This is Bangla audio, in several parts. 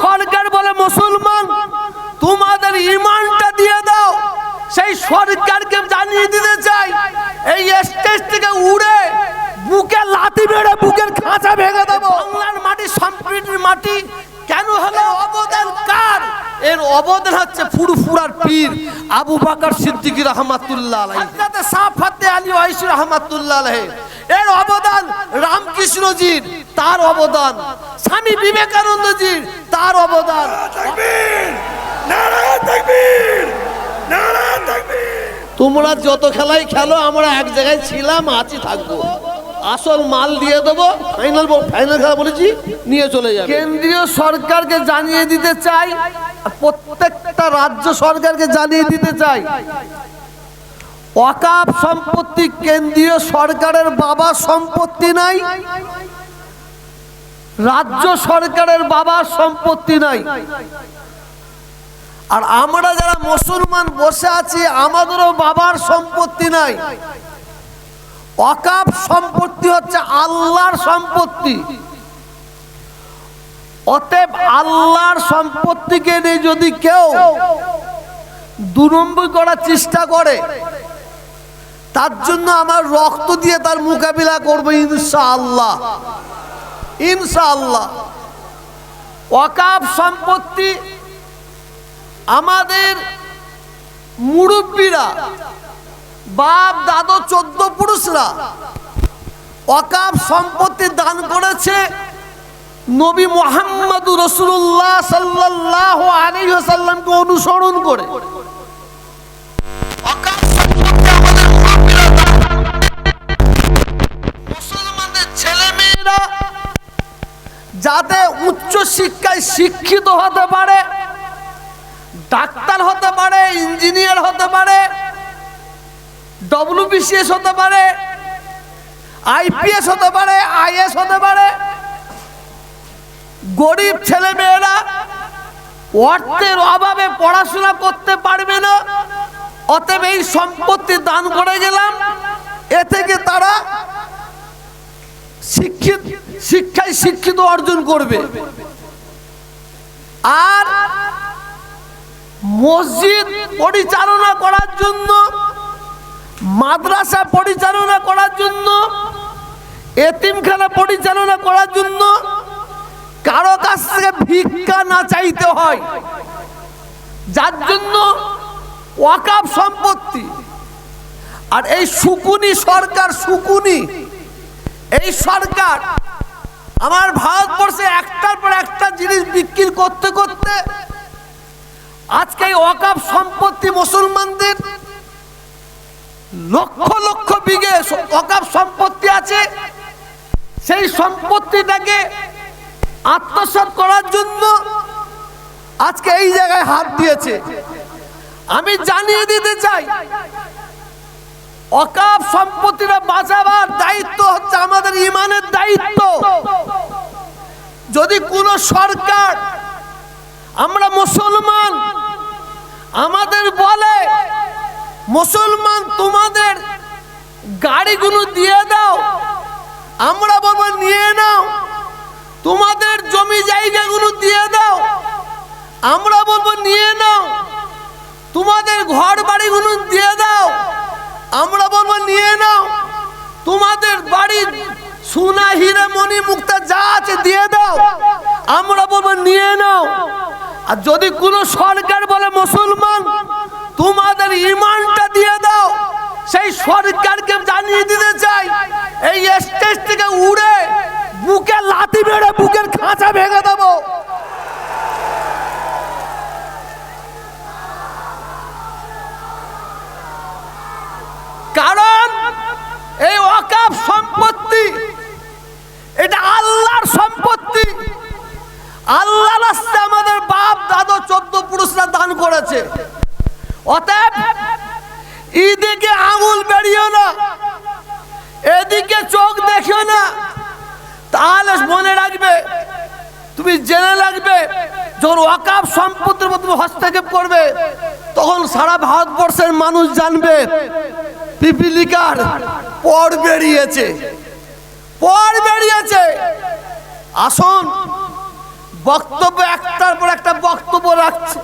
সরকার বলে, মুসলমান, তোমাদের ইমানটা দিয়ে দাও। সেই সরকারকে জানিয়ে দিতে চাই, এই স্টেজ থেকে উড়ে বুকে লাথি মেরে বুকের খাঁচা ভেঙে দেবো। বাংলার মাটি, সম্প্রীতির মাটি কেন হলো? অবদান কার? এর অবদান হচ্ছে ফুরফুরার পীর আবু বাকর সিদ্দিকী রহমাতুল্লাহ আলাইহি। হযরত সাফাতে আলী ওয়াইসি রহমাতুল্লাহ আলাইহি। এর অবদান রামকৃষ্ণজির, তার অবদান স্বামী বিবেকানন্দজির তার অবদান। তোমরা যত খেলাই খেলো আমরা এক জায়গায় ছিলাম আছি থাকব। আসল মাল দিয়ে দেবো ফাইনাল ফাইনাল খেলা বলেছি নিয়ে চলে যাবে। কেন্দ্রীয় সরকারকে জানিয়ে দিতে চাই প্রত্যেকটা রাজ্য সরকারকে জানিয়ে দিতে চাই। ওয়াকাফ সম্পত্তি কেন্দ্রীয় সরকারের বাবার সম্পত্তি নাই রাজ্য সরকারের বাবার সম্পত্তি নাই। আর আমরা যারা মুসলমান বসে আছি, আমাদেরও বাবার সম্পত্তি নাই। অকাপ সম্পত্তি হচ্ছে আল্লাহর সম্পত্তি। অতএব আল্লাহর সম্পত্তিকে নিয়ে যদি কেউ দু নম্বর করার চেষ্টা করে, তার জন্য আমার রক্ত দিয়ে তার মোকাবিলা করব ইনশা আল্লাহ ইনশা আল্লাহ ওয়াকাফ সম্পত্তি আমাদের মুরব্বীরা, বাপ, দাদু, চোদ্দ পুরুষরা অকাপ সম্পত্তি দান করেছে নবী মোহাম্মদ রসুল্লাহ সাল্লাহ আলিহাসাল্লামকে অনুসরণ করে। অকাপ সম্পত্তি আমাদের যাতে উচ্চ শিক্ষায় শিক্ষিত হতে পারে, ডাক্তার হতে পারে, ইঞ্জিনিয়ার হতে পারে ডব্লিউবিসিএস হতে পারে আইপিএস হতে পারে আইএস হতে পারে, গরিব ছেলে মেয়েরা অর্থের অভাবে পড়াশোনা করতে পারবে না, অতএব এই সম্পত্তি দান করে গেলাম, এ থেকে তারা শিক্ষিত শিক্ষায় শিক্ষিত অর্জন করবে। আর মসজিদ পরিচালনা করার জন্য, মাদ্রাসা পরিচালনা করার জন্য, এতিমখানা পরিচালনা করার জন্য কারও কাছ থেকে ভিক্ষা না চাইতে হয়। যার জন্য ওয়াকাব সম্পত্তি। আর এই সুকুনি সরকার সুকুনি এই সরকার আমার ভারতবর্ষে একটার পর একটা জিনিস বিক্রি করতে করতে আজকে এই ওয়াকাব সম্পত্তি মুসলমানদের লক্ষ লক্ষ বিঘে অকাপ সম্পত্তি আছে। সেই সম্পত্তিটাকে আত্মসাৎ করার জন্য আজকে এই জায়গায় হাত দিয়েছে। আমি জানিয়ে দিতে চাই অকাপ সম্পত্তিটা বাঁচাবার দায়িত্ব হচ্ছে আমাদের ইমানের দায়িত্ব। যদি কোন সরকার আমরা মুসলমান, আমাদের বলে, মুসলমান, তোমাদের গাড়িগুলো দিয়ে দাও, আমরা বলব নিয়ে নাও, তোমাদের জমি জায়গাগুলো দিয়ে দাও, আমরা বলব নিয়ে নাও, তোমাদের ঘর বাড়িগুলো দিয়ে দাও আমরা বলব, নিয়ে নাও। তোমাদের বাড়ির সোনা হিরে মণি মুক্তা যা আছে দিয়ে দাও। আমরা বলব, নিয়ে নাও। আর যদি কোনো সরকার বলে, মুসলমান, তোমাদের ইমানটা দিয়ে দাও। সেই সরকারকে জানিয়ে দিতে চাই, এই স্টেজ থেকে উড়ে বুকে লাথি মেরে বুকের খাঁচা ভেঙে দেবো। করেছে অতএব, এদিকে আঙুল বেরিয়েও না, এদিকে চোখ দেখিও না। তাহলে মনে রাখবে, তুমি জেনে লাগবে যখন ওয়াকাফ সম্পত্তির মধ্যে হস্তক্ষেপ করবে, তখন সারা ভারতবর্ষের মানুষ জানবে, পিপিলিকার পর বেরিয়েছে। পর বেরিয়েছে। আসুন, বক্তব্য একটার পর একটা বক্তব্য রাখছে।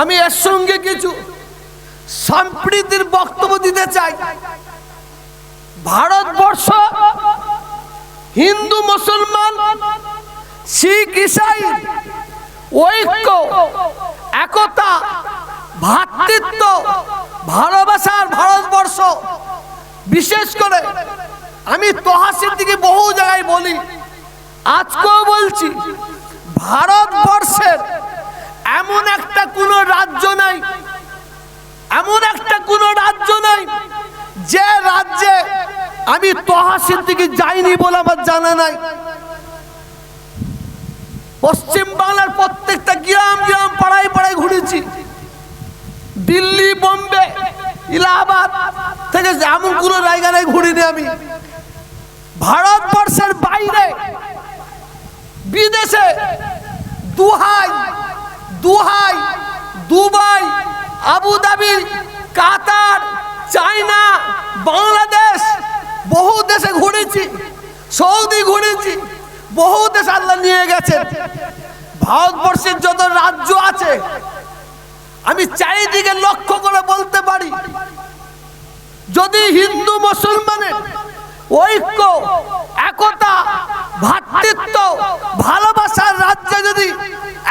আমি এর সঙ্গে কিছু সম্প্রীতির বক্তব্য দিতে চাই। ভারতবর্ষ হিন্দু, মুসলমান, শিখ, ইসাই, ঐক্য, একতা ভ্রাতৃত্ব ভালোবাসার ভারতবর্ষ। বিশেষ করে আমি তহাসির দিকে বহু জায়গায় বলি। আজকেও বলছি, ভারতবর্ষের এমন একটা কোনো রাজ্য নাই, এমন একটা কোনো রাজ্য নাই যে রাজ্যে আমি তহাসির দিকে যাইনি বলে আমার জানা নাই। পশ্চিম বাংলার প্রত্যেকটা গ্রাম গ্রাম পাড়ায় পাড়ায় ঘুরেছি। দিল্লি, বোম্বে, ইলাহাবাদ থেকে এমন কোনো নাই ঘুরিনি আমি। ভারতবর্ষের বাইরে বিদেশে দুহাই দুহাই, Dubai, Abu Dhabi, Qatar, China, Bangladesh, বহু দেশে ঘুরেছি, সৌদি ঘুরেছি, বহু দেশ আল্লাহ নিয়ে গেছে ভারতবর্ষের যত রাজ্য আছে, আমি চারিদিকে লক্ষ্য করে বলতে পারি, যদি হিন্দু মুসলমানের ঐক্য, একতা ভ্রাতৃত্ব ভালোবাসার রাজ্যে যদি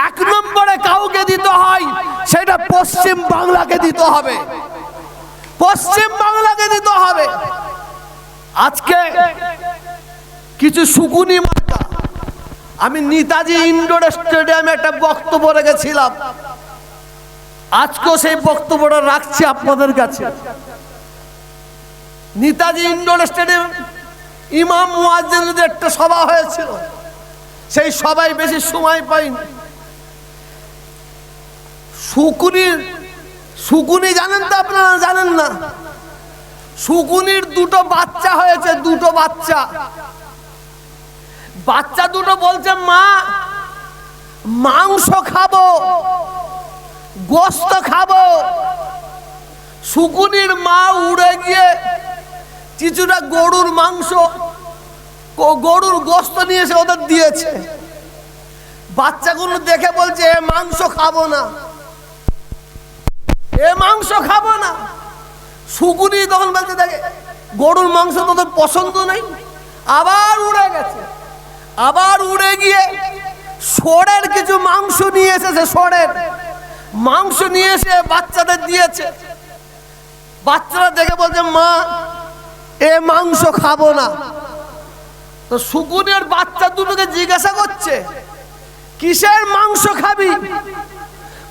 এক নম্বরে কাউকে দিতে হয়, সেটা পশ্চিম বাংলাকে দিতে হবে। পশ্চিম বাংলাকে দিতে হবে। আজকে কিছু সুকুনি মার্কা। আমি নেতাজি ইন্ডোর স্টেডিয়ামে একটা বক্তব্য রেখেছিলাম। আজকেও সেই বক্তব্যটা রাখছি আপনাদের কাছে। নেতাজি ইন্ডোর স্টেডিয়াম ইমাম মুয়াজ্জিনদের একটা সভা হয়েছিল। সেই সবাই বেশি সময় পাইনি। শুকুনির শুকুনি জানেন তো আপনারা? জানেন না। শুকুনির দুটো বাচ্চা হয়েছে, দুটো বাচ্চা। বাচ্চা দুটো বলছে, মা, মাংস খাব, গোস্ত খাব। শুকুনির মা উড়ে গিয়ে কিছুটা গরুর মাংস গরুর গোস্ত নিয়ে এসে ওদের দিয়েছে। বাচ্চাগুলো দেখে বলছে, এ মাংস খাব না। এ মাংস খাব না। শুকুনি তখন বলতে দেখে, গরুর মাংস তোদের পছন্দ নেই। আবার উড়ে গেছে। আবার উড়ে গিয়ে সরের কিছু মাংস নিয়ে এসেছে সরের। মাংস নিয়ে এসে বাচ্চাদের দিয়েছে। বাচ্চারা দেখে বলছে, মা এ মাংস খাব না। তো শুকুনের বাচ্চা দুটোকে জিজ্ঞাসা করছে, কিসের মাংস খাবি?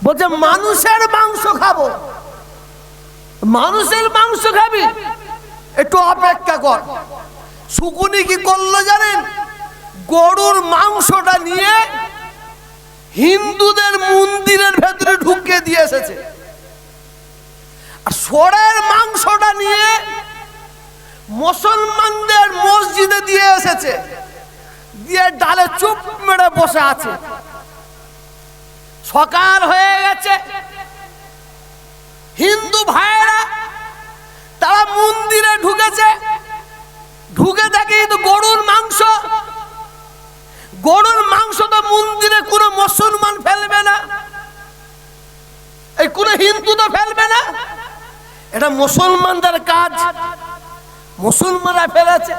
বলছে, মানুষের মাংস খাব। মানুষের মাংস খাবি? একটু অপেক্ষা কর। শুকুনি কি করল জানেন? গরুর মাংসটা নিয়ে হিন্দুদের মন্দিরের ভেতরে ঢুকিয়ে দিয়ে এসেছে। আর সোরের মাংসটা নিয়ে মুসলমানদের মসজিদে দিয়ে এসেছে। দিয়ে ডালে চুপ মেরে বসে আছে। সকাল হয়ে গেছে। হিন্দু ভাইয়েরা, তারা মন্দিরে ঢুকেছে। ঢুকে দেখে কিন্তু গরুর মাংস। গরুর মাংস তো মন্দিরে কোনো মুসলমান ফেলবে না। এই কোনো হিন্দু তো ফেলবে না। এটা মুসলমানদের কাজ। মুসলমানরা ফেলেছে।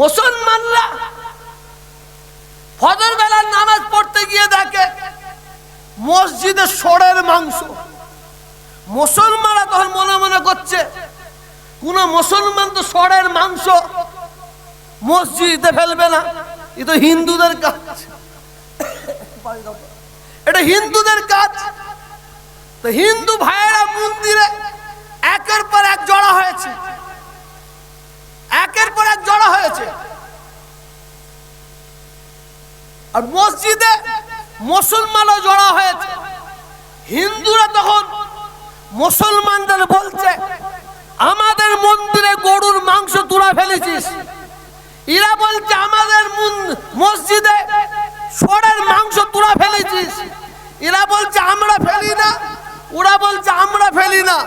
মুসলমানরা ফজর বেলার নামাজ পড়তে গিয়ে দেখে, মসজিদে সরের মাংস। মুসলমানরা তখন মনে মনে করছে, কোন মুসলমান তো সরের মাংস মসজিদে ফেলবে না, এ তো হিন্দুদের কাজ। এটা হিন্দুদের কাজ। তো হিন্দু ভাইয়েরা মন্দিরে একের পর এক জড়া হয়েছে। একের পর এক জড়া হয়েছে। আর মসজিদে মুসলমানও জড়া হয়েছে। হিন্দুরা তখন মুসলমানদের বলছে, আমাদের মন্দিরে গরুর মাংস তোরা ফেলেছিস। এরা বলছে, আমাদের মসজিদে সরের মাংস তোরা ফেলেছিস। এরা বলছে, আমরা ফেলি না। ওরা বলছে, আমরা ফেলি না।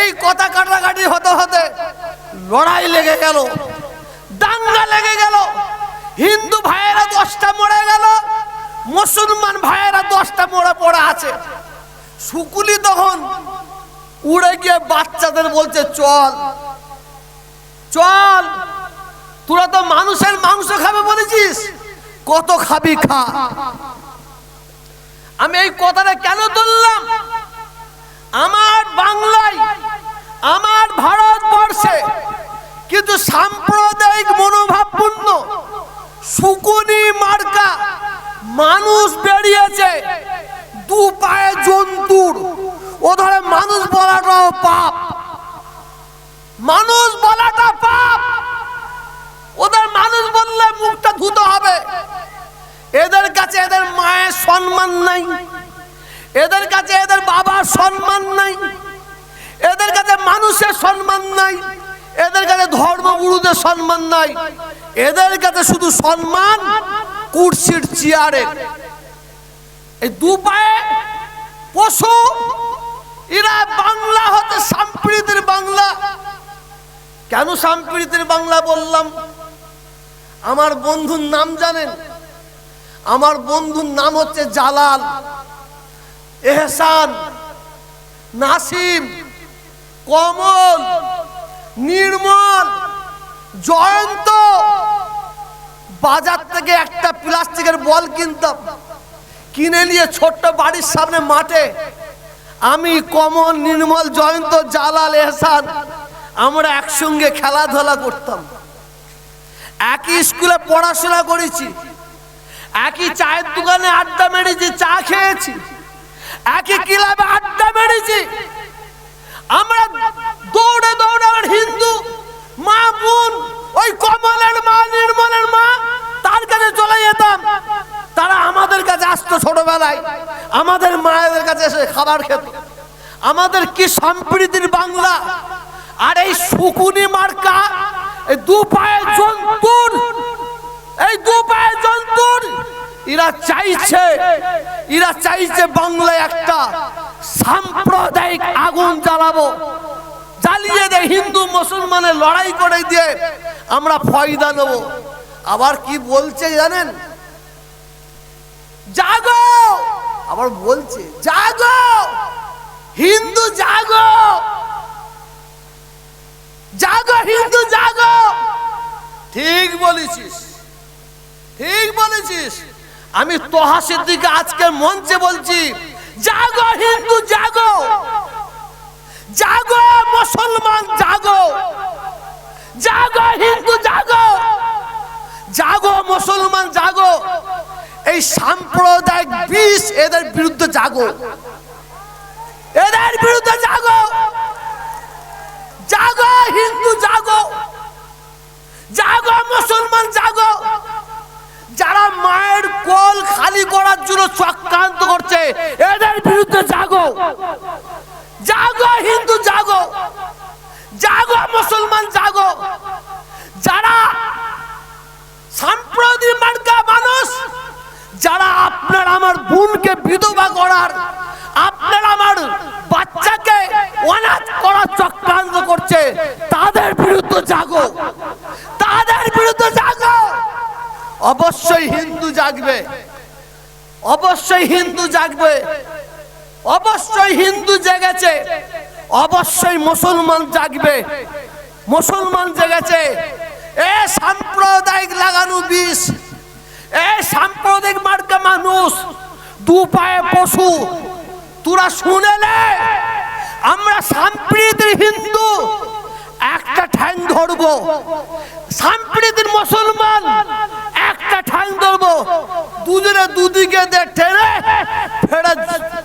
এই কথা কাটাকাটি হতে হতে লড়াই লেগে গেল, দাঙ্গা লেগে গেল, হিন্দু ভাইয়েরা দশটা মরে গেল, মুসলমান ভাইয়েরা দশটা মরে পড়ে আছে। শুকুলি তখন উড়ে গিয়ে বাচ্চাদের বলছে, চল চল, তোরা তো মানুষের মাংস খাবে বলেছিস, কত খাবি খা। আমি এই কথাটা কেন তুললাম? আমার বাংলায়, আমার ভারতবর্ষে কিন্তু সাম্প্রদায়িক মনোভাবপূর্ণ শুকুনি মার্কা মানুষ বেরিয়েছে দু পায়ে জন্তুর। ও ধরে মানুষ বলাটাও পাপ। মানুষ বলাটা পাপ। ওদের মানুষ বললে মুখটা ধুতে হবে। এদের কাছে এদের মায়ের সম্মান নাই। এদের কাছে এদের বাবার সম্মান নাই। এদের কাছে মানুষের সম্মান নাই। এদের কাছে ধর্মগুরুদের সম্মান নাই। এদের কাছে শুধু সম্মান, কুর্সির চেয়ারে। এই দু পায়ে পশু, এরা বাংলা হতে সাম্প্রীতির বাংলা। কেন সম্প্রীতির বাংলা বললাম? আমার বন্ধুর নাম জানেন? আমার বন্ধুর নাম হচ্ছে জালাল। এহসান, নাসিম, কমল, নির্মল, জয়ন্ত। বাজার থেকে একটা প্লাস্টিকের বল কিনতাম, কিনে নিয়ে ছোট্ট বাড়ির সামনে মাঠে। আমি কমল, নির্মল, জয়ন্ত, জালাল, এহসান, আমরা একসঙ্গে খেলাধুলা করতাম। একই স্কুলে পড়াশোনা করেছি, একই চায়ের দোকানে আড্ডা মেরেছি, চা খেয়েছি। একই ক্লাবে আড্ডা মেরেছি। আমরা দৌড়ে দৌড়ে আমার হিন্দু, মা বোন, ওই কমলের মা, নির্মলের মা, তার কাছে চলে যেতাম। তারা আমাদের কাছে আসতো ছোটবেলায়। আমাদের মায়েদের কাছে এসে খাবার খেত। আমাদের কি সম্প্রীতির বাংলা। আর এই শুকুনি মার্কা, এই দু পায়ে জন্তুর, এই দু পায়ে জন্তুর, এরা চাইছে এরা চাইছে বাংলায় একটা সাম্প্রদায়িক আগুন জ্বালাবো। জ্বালিয়ে দেয় হিন্দু মুসলমানের লড়াই করে দিয়ে আমরা ফয়দা নেব। আবার কি বলছে জানেন? জাগো! আবার বলছে, জাগো! হিন্দু জাগো! জাগো, হিন্দু জাগো! ঠিক বলেছিস। ঠিক বলেছিস। আমি তোহা সিদ্দিকে আজকে মঞ্চে বলছি, জাগো হিন্দু, জাগো। জাগো মুসলমান, জাগো। জাগো হিন্দু, জাগো। জাগো মুসলমান, জাগো। এই সাম্প্রদায়িক বিষ এদের বিরুদ্ধে জাগো। এদের বিরুদ্ধে জাগো। জাগো হিন্দু, জাগো। জাগো মুসলমান, জাগো। যারা মায়ের কল খালি করার জন্য চক্রান্ত করছে, এদের বিরুদ্ধে জাগো। জাগো হিন্দু, জাগো। জাগো মুসলমান, জাগো। যারা সাম্প্রদায়িক মানুষ, যারা আপনার আমার বোনকে বিধবা করার আপনার আমার বাচ্চাকে অনাথ করার চক্রান্ত করছে তাদের বিরুদ্ধে জাগো তাদের বিরুদ্ধে জাগো অবশ্যই হিন্দু জাগবে। অবশ্যই হিন্দু জাগবে। অবশ্যই হিন্দু জেগেছে। অবশ্যই মুসলমান জাগবে। মুসলমান জেগেছে। এ সাম্প্রদায়িক লাগানো বিষ। এ সাম্প্রদায়িক মার্কা মানুষ। দু পায়ে পশু। তোরা শুনেলে আমরা সাম্প্রীতির হিন্দু। একটা ঠ্যাং ধরবো। সাম্প্রীতির মুসলমান। ঠ্যাং ধরবো। দুজনে দুদিকে দে ফেরে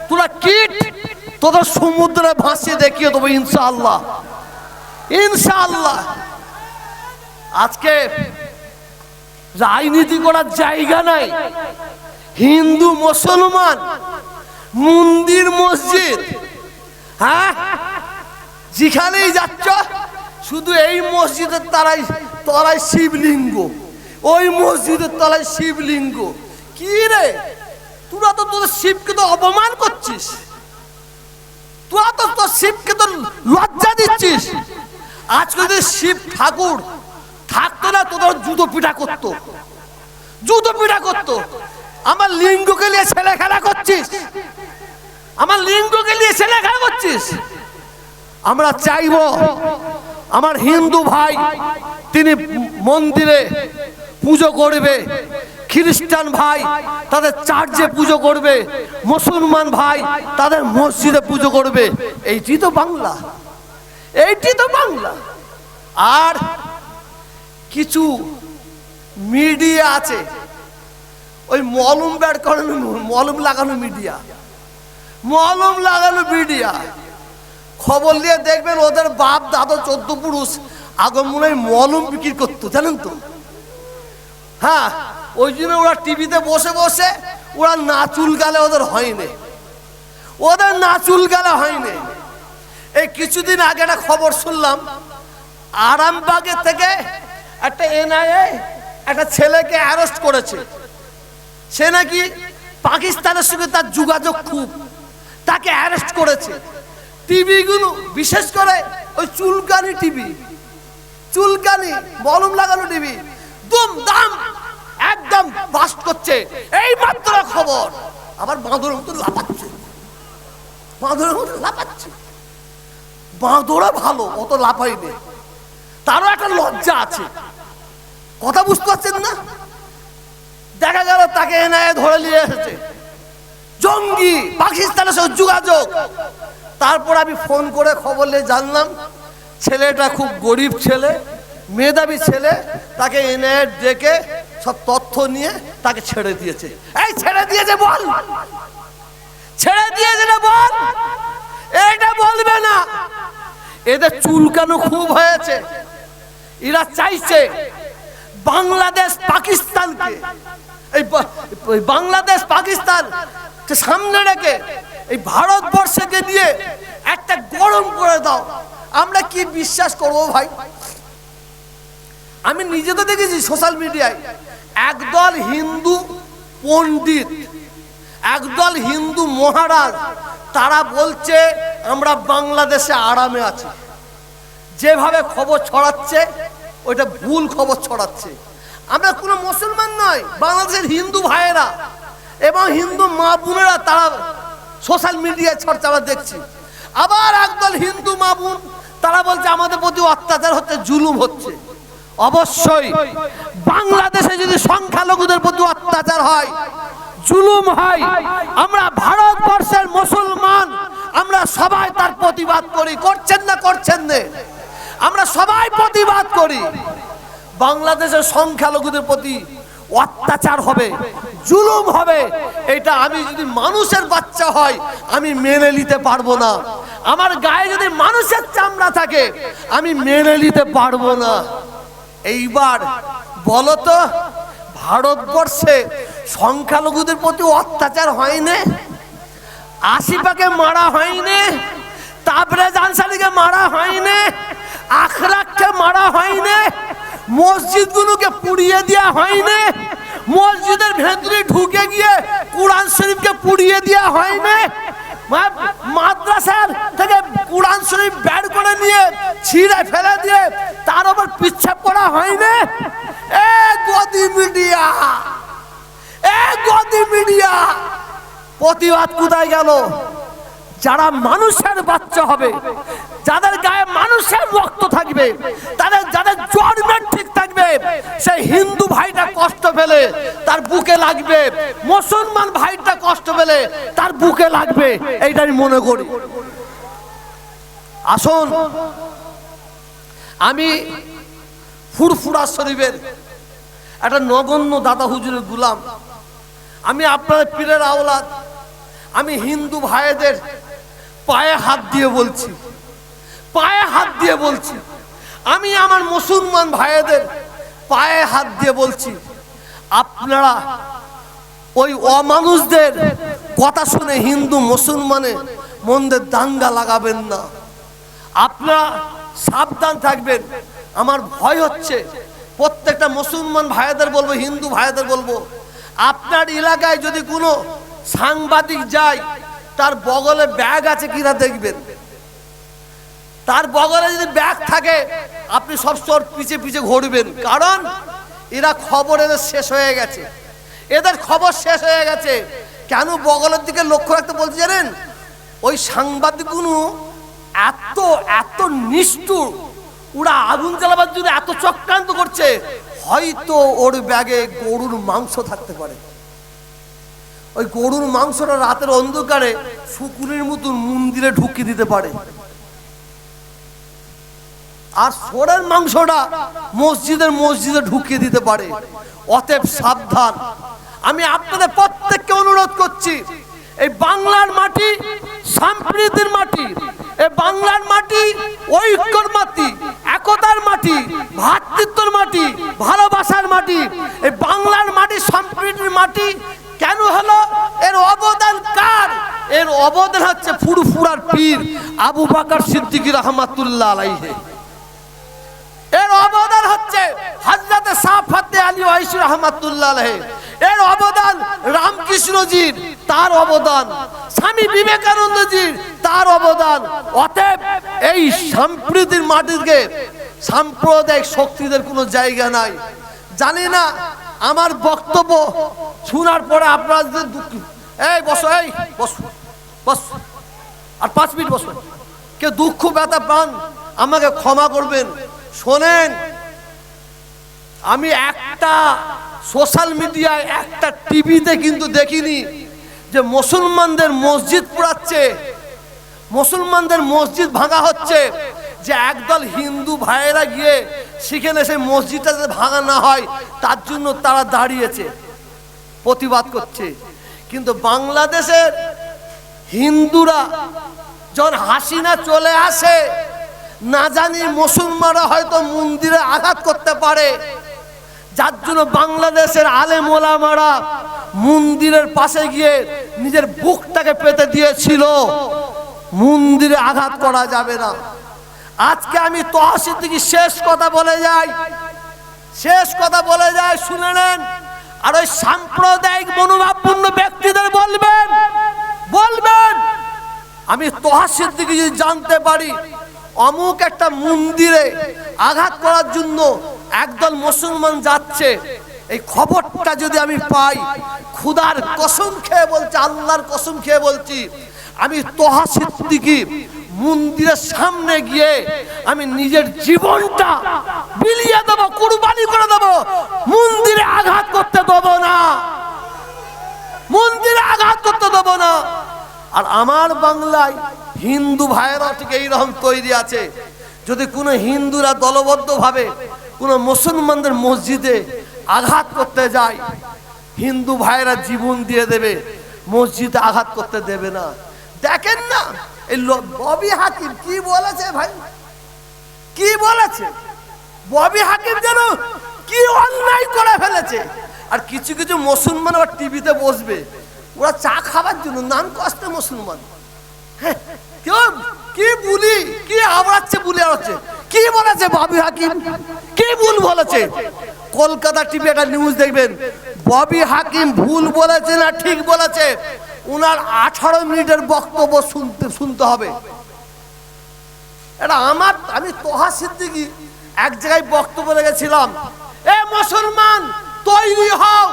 তোরা কিট? তোদের সমুদ্রে ভাসিয়ে দেখিয়ে দেবো, ইনশাআল্লাহ। ইনশাআল্লাহ। আজকে রাজনীতি করার জায়গা নাই। হিন্দু, মুসলমান, মন্দির, মসজিদ হ্যাঁ? যেখানেই যাচ্ছ, শুধু এই মসজিদের তারাই তলায় শিবলিঙ্গ। ওই মসজিদের তলায় শিবলিঙ্গ। কি রে? তোরা তো তোদের শিবকে তো অপমান করছিস। তোরা তো তোর শিবকে তো লজ্জা দিচ্ছিস। আজকে যদি শিব ঠাকুর থাকতো না, তোদের জুতো পিঠা করতো। জুতো পিঠা করতো। আমার লিঙ্গকে নিয়ে ছেলে খেলা করছিস? আমার লিঙ্গকে নিয়ে ছেলে খেলা করছিস? আমরা চাইব, আমার হিন্দু ভাই, তিনি মন্দিরে পুজো করবে। খ্রিস্টান ভাই তাদের চার্চে পুজো করবে। মুসলমান ভাই তাদের মসজিদে পুজো করবে। এইটি তো বাংলা। এইটি তো বাংলা। আর কিছু মিডিয়া আছে। ওই মলম বের করানো মলম লাগানো মিডিয়া। মলম লাগানো মিডিয়া। খবর নিয়ে দেখবেন ওদের বাপ, দাদা, চোদ্দ পুরুষ আগমনে মলম বিক্রি করতো, জানেন তো? হ্যাঁ ওই জন্য ওরা টিভিতে বসে বসে ওরা নাচুল গালে ওদের হয়নি। ওদের নাচুল গালে হয়নি। এই কিছুদিন আগে একটা খবর শুনলাম, আরামবাগে থেকে একটা এনআইএ একটা ছেলেকে অ্যারেস্ট করেছে। সে নাকি পাকিস্তানের সঙ্গে তার যোগাযোগ খুব, তাকে অ্যারেস্ট করেছে। টিভিগুলো, বিশেষ করে ওই চুলকানি টিভি, চুলকানি, মলম লাগানো টিভি দুম দাম একদম বাস্ট করছে। এই মাত্র খবর। আবার বাঁদরের মতো লাপাচ্ছে বাঁদরের মতো লাপাচ্ছে বাঁদরা ভালো অত লাফাইবে তারও একটা লজ্জা আছে। কথা বুঝতে পারছেন না? দেখা গেল তাকে এনে ধরে নিয়ে এসেছে। জঙ্গি, পাকিস্তানের সঙ্গে যোগাযোগ। তারপর আমি ফোন করে খবর নিয়ে জানলাম, ছেলেটা খুব গরিব ছেলে, মেধাবী ছেলে, তাকে এনে ডেকে সব তথ্য নিয়ে তাকে ছেড়ে দিয়েছে। এই ছেড়ে দিয়েছে বল। ছেড়ে দিয়েছে না বল। এটা বলবে না। এদের চুলকানো খুব হয়েছে? এরা চাইছে বাংলাদেশ পাকিস্তানকে। এই বাংলাদেশ পাকিস্তান সামনে রেখে, এই ভারতবর্ষকে নিয়ে একটা গরম করে দাও। আমরা কি বিশ্বাস করব ভাই? আমি নিজে তো দেখেছি সোশ্যাল মিডিয়ায় একদল হিন্দু পণ্ডিত, একদল হিন্দু মহারাজ, তারা বলছে, আমরা বাংলাদেশে আরামে আছি। যেভাবে খবর ছড়াচ্ছে, ওইটা ভুল খবর ছড়াচ্ছে। আমরা কোনো মুসলমান নয়, বাংলাদেশের হিন্দু ভাইয়েরা এবং হিন্দু মা বোনেরা তারা সোশ্যাল মিডিয়ায় চর্চা আমরা দেখছি। আবার একদল হিন্দু মা বোন, তারা বলছে, আমাদের প্রতি অত্যাচার হচ্ছে, জুলুম হচ্ছে। অবশ্যই। বাংলাদেশে যদি সংখ্যালঘুদের প্রতি অত্যাচার হয়, জুলুম হয়, আমরা ভারতবর্ষের মুসলমান, আমরা সবাই তার প্রতিবাদ করি। করছেন না করছেন না। আমরা সবাই প্রতিবাদ করি। বাংলাদেশের সংখ্যালঘুদের প্রতি অত্যাচার হবে, জুলুম হবে, এটা আমি যদি মানুষের বাচ্চা হয়, আমি মেনে নিতে পারব না। আমার গায়ে যদি মানুষের চামড়া থাকে, আমি মেনে নিতে পারব না। এইবার বলো তো ভারতবর্ষে সংখ্যালঘুদের প্রতি অত্যাচার হয়নি আশিপাকে মারা হয়নি তারপরে জানসালিকে মারা হয়নি আখরাককে মারা হয়নি, মসজিদগুলোকে পুড়িয়ে দেওয়া হয়নি, মসজিদের ভেতরে ঢুকে গিয়ে কোরআন শরীফকে পুড়িয়ে দেওয়া হয়নি। মাদ্রাসার থেকে কোরআন শরীফ বের ছিঁড়ে ফেলে দিয়ে তার উপর পিচ্ছাপ করা হয়নি? এ গদি মিডিয়া! এ গদি মিডিয়া! প্রতিবাদ কোথায় গেল? যারা মানুষের বাচ্চা হবে, যাদের গায়ে মানুষের রক্ত থাকবে, তাদের, যাদের জন্মের ঠিক থাকবে, সেই হিন্দু ভাইটা কষ্ট পেলে তার বুকে লাগবে, মুসলমান ভাইটা কষ্ট পেলে তার বুকে লাগবে, এইটা আমি মনে করি। আসুন। আমি ফুরফুরা শরীফের একটা নগণ্য দাদা হুজুরের গুলাম। আমি আপনাদের পীরের আওলাদ। আমি হিন্দু ভাইদের পায়ে হাত দিয়ে বলছি। পায়ে হাত দিয়ে বলছি। আমি আমার মুসলমান ভাইদের পায়ে হাত দিয়ে বলছি। আপনারা ওই অমানুষদের কথা শুনে হিন্দু মুসলমানের মন্দের দাঙ্গা লাগাবেন না। আপনারা সাবধান থাকবেন। আমার ভয় হচ্ছে। প্রত্যেকটা মুসলমান ভাইদের বলব, হিন্দু ভাইদের বলব, আপনার এলাকায় যদি কোনো সাংবাদিক যায়, তার বগলে ব্যাগ আছে কিনা দেখবেন। তার বগলে যদি ব্যাগ থাকে, আপনি সব সময় পিছে পিছে ঘুরবেন। কারণ এরা খবর এদের শেষ হয়ে গেছে। এদের খবর শেষ হয়ে গেছে। কেন বগলের দিকে লক্ষ্য রাখতে বলতে জানেন? ওই সাংবাদিকগুলো এত এত নিষ্ঠুর। ওরা আগুন জ্বালাবার জন্য এত চক্রান্ত করছে, হয়তো ওর ব্যাগে গরুর মাংস থাকতে পারে। ওই গরুর মাংসটা রাতের অন্ধকারে শুকুরের মতন মন্দিরে ঢুকিয়ে দিতে পারে। আর সোরের মাংসটা মসজিদের মসজিদে ঢুকিয়ে দিতে পারে। অতএব সাবধান। আমি আপনাদের প্রত্যেককে অনুরোধ করছি, এই বাংলার মাটি সম্প্রীতির মাটি এই বাংলার মাটি, ঐক্যর মাটি, একতার মাটি, ভাতৃত্বর মাটি, ভালোবাসার মাটি এই বাংলার মাটি, সম্প্রীতির মাটি কেন হলো? এর অবদান কার? এর অবদান হচ্ছে ফুরফুরার পীর আবু বাকার সিদ্দিকী রহমাতুল্লাহ আলাইহে। এর অবদান হচ্ছে হজরত সাফাতে আলী ওয়াইসি রহমাতুল্লাহ এর অবদান রামকৃষ্ণজির তার অবদান। স্বামী বিবেকানন্দজির, তার অবদান। অতএব এই সম্প্রীতির মাটিকে সাম্প্রদায়িক শক্তিদের কোনো জায়গা নাই। জানি না আমার বক্তব্য শোনার পরে আপনারা এই বসো এই বসো, বস। আর পাঁচ মিনিট বসো। কেউ দুঃখ ব্যথা পান, আমাকে ক্ষমা করবেন। শোনেন, আমি একটা সোশ্যাল মিডিয়ায় একটা টিভিতে কিন্তু দেখিনি যে মুসলমানদের মসজিদ পুরাচ্ছে মুসলমানদের মসজিদ ভাঙা হচ্ছে, যে একদল হিন্দু ভাইয়েরা গিয়ে সেখানে সেই মসজিদটা যাতে ভাঙা না হয়, তার জন্য তারা দাঁড়িয়েছে, প্রতিবাদ করছে। কিন্তু বাংলাদেশের হিন্দুরা যখন হাসিনা চলে আসে না জানি মুসলমানরা হয়তো মন্দিরে আঘাত করতে পারে। যার জন্য বাংলাদেশের আলেম ওলামারা মন্দিরের পাশে গিয়ে নিজের বুকটাকে পেতে দিয়েছিল। মন্দিরে আঘাত করা যাবে না। আজকে আমি তহসিল থেকে শেষ কথা বলে যাই। শেষ কথা বলে যায় শুনে নেন। আর ওই সাম্প্রদায়িক মনোভাবপূর্ণ ব্যক্তিদের বলবেন। বলবেন। আমি তহাসির দিকে যদি জানতে পারি অমুক একটা মন্দিরে আঘাত করার জন্য একদল মুসলমান যাচ্ছে। এই খবরটা যদি আমি পাই, খুদার কসম খেয়ে বলছি, আল্লাহর কসম খেয়ে বলছি, আমি তোহা সিদ্দিকি মন্দিরের সামনে গিয়ে আমি নিজের জীবনটা বিলিয়ে দেবো, কুরবানি করে দেবো। মন্দিরে আঘাত করতে দেবো না। মন্দিরে আঘাত করতে দেবো না। আর আমার বাংলায় হিন্দু ভাইয়েরাও ঠিক এইরকম তৈরি আছে। যদি কোনো হিন্দুরা দলবদ্ধভাবে কোনো মুসলমানদের মসজিদে আঘাত করতে যায় হিন্দু ভাইয়েরা জীবন দিয়ে দেবে মসজিদে আঘাত করতে দেবে না। দেখেন না এই ববি হাকিম কি বলেছে ভাই? কি বলেছে? ববি হাকিম যেন কি অন্যায় করে ফেলেছে। আর কিছু কিছু মুসলমান আবার টিভিতে বসবে ওরা চা খাবার জন্য নাম কষ্টে মুসলমান। হ্যাঁ, কি বুলি, কি আওড়াচ্ছে, বুলি আওড়াচ্ছে? কি বলেছে ববি হাকিম? কি ভুল বলেছে? কলকাতা টিভি একটা নিউজ দেখবেন। ববি হাকিম ভুল বলেছে না ঠিক বলেছে? উনার আঠারো মিনিটের বক্তব্য শুনতে শুনতে হবে। এটা আমার, আমি তোহা সিদ্দিকি এক জায়গায় বক্তব্য রেখেছিলাম। এ মুসলমান, তৈরি হও!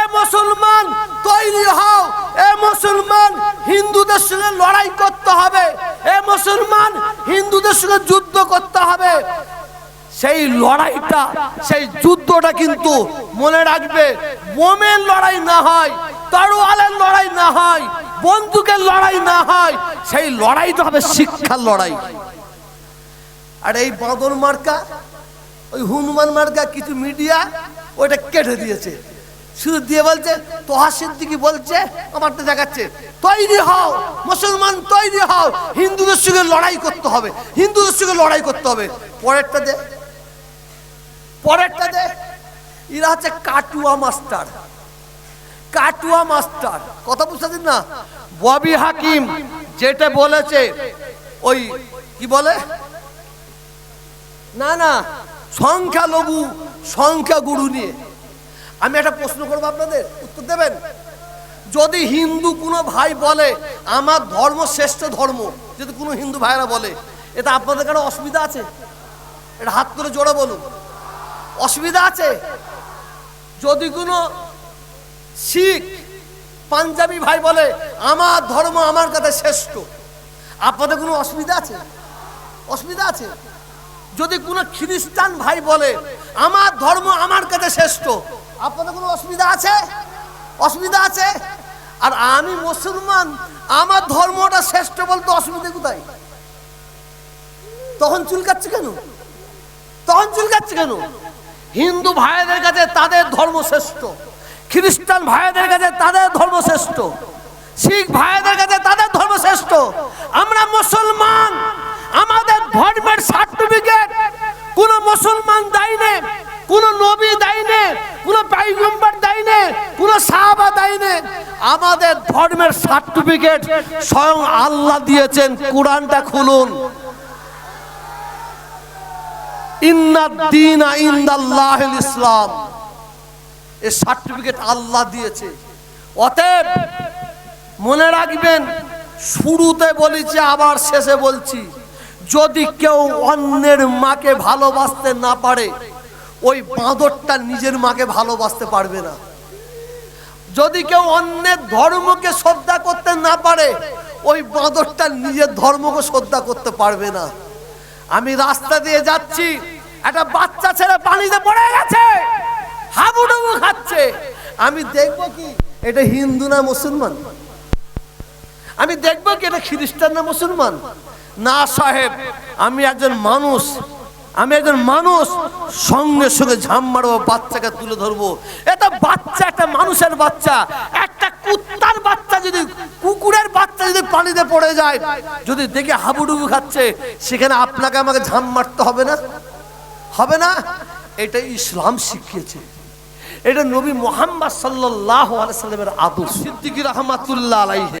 এ মুসলমান, তৈরি হও। এ মুসলমান, হিন্দুদের সঙ্গে লড়াই করতে হবে। এ মুসলমান, হিন্দুদের সঙ্গে যুদ্ধ করতে হবে। সেই লড়াইটা, সেই যুদ্ধটা কিন্তু মনে রাখবে বোমের লড়াই না হয়, তরোয়ালের লড়াই না হয়, বন্দুকের লড়াই না হয়, সেই লড়াইটা হবে শিক্ষার লড়াই। আর এই বাঁদর মার্কা, ওই হনুমান মার্কা কিছু মিডিয়া, ওইটা কেটে দিয়েছে। শুধু দিয়ে বলছে, তোহা সিদ্দিকি বলছে, আমারটা দেখাচ্ছে, তৈরি হও, মুসলমান তৈরি হও, হিন্দুদের সঙ্গে লড়াই করতে হবে, হিন্দুদের সঙ্গে লড়াই করতে হবে। পরেরটা দে পরেরটা দে, এরা হচ্ছে কাটুয়া মাস্টার কাটুয়া মাস্টার। কথা বুঝতে না? ববি হাকিম যেটা বলেছে, ওই কি বলে? না না, সংখ্যালঘু, সংখ্যাগুরু নিয়ে। আমি একটা প্রশ্ন করব আপনাদের? উত্তর দেবেন? যদি হিন্দু কোনো ভাই বলে, আমার ধর্ম শ্রেষ্ঠ ধর্ম যদি কোনো হিন্দু ভাইরা বলে, এটা আপনাদের কারও অসুবিধা আছে? এটা হাত তুলে জোরে বলুন। অসুবিধা আছে? যদি কোনো শিখ, পাঞ্জাবি ভাই বলে, আমার ধর্ম আমার কাছে শ্রেষ্ঠ আপনাদের কোনো অসুবিধা আছে? অসুবিধা আছে? যদি কোনো খ্রিস্টান ভাই বলে, আমার ধর্ম আমার কাছে শ্রেষ্ঠ আপনাদের কোনো অসুবিধা আছে? অসুবিধা আছে? আর আমি মুসলমান, আমার ধর্মটা শ্রেষ্ঠ বলতে অসুবিধা কোথায়? তখন চুলকাচ্ছে কেন? তখন চুলকাচ্ছে কেন? হিন্দু ভাইদের কাছে তাদের ধর্ম শ্রেষ্ঠ, খ্রিস্টান ভাইদের কাছে তাদের ধর্ম শ্রেষ্ঠ, শিখ ভাইদের কাছে তাদের ধর্ম শ্রেষ্ঠ। আমরা মুসলমান, আমাদের ধর্মের সার্টিফিকেট কোন মুসলমান দেয় না কোন নবী দেয় না, কোন দেয় না, কোন সাহাবা দেয় না। আমাদের ধর্মের সার্টিফিকেট স্বয়ং আল্লাহ দিয়েছেন, কোরআনটা খুলুন। ইন্নাদ্দিনা ইন্দাল্লাহিল ইসলাম। এই সার্টিফিকেট আল্লাহ দিয়েছে। অতএব মনে রাখবেন, শুরুতে বলেছি, আবার শেষে বলছি, যদি কেউ অন্যের মাকে ভালোবাসতে না পারে ওই বাঁদরটা নিজের মাকে ভালোবাসতে পারবে না। যদি কেউ অন্যের ধর্মকে শ্রদ্ধা করতে না পারে, ওই বাঁদরটা নিজের ধর্মকে শ্রদ্ধা করতে পারবে না। আমি রাস্তা দিয়ে যাচ্ছি, একটা বাচ্চা ছেলে পানিতে পড়ে গেছে, হাবুডুবু খাচ্ছে। আমি দেখব কি, এটা হিন্দু না মুসলমান? আমি দেখব কি, এটা খ্রিস্টান না মুসলমান? না সাহেব, আমি একজন মানুষ। আমি একজন মানুষ, সঙ্গে সঙ্গে ঝাম মারবো, বাচ্চাকে তুলে ধরবো। এটা বাচ্চা, একটা মানুষের বাচ্চা। একটা কুত্তার বাচ্চা যদি, কুকুরের বাচ্চা যদি পানিতে পড়ে যায়, যদি দেখে হাবুডুবু খাচ্ছে, সেখানে আপনাকে আমাকে ঝাম মারতে হবে না? হবে না? এটা ইসলাম শিখিয়েছে। এটা নবী মোহাম্মদ সাল্লাহ আলাইসাল্লামের আদর্শ। সিদ্দিকি রহমাতুল্লাহ আলাইহে।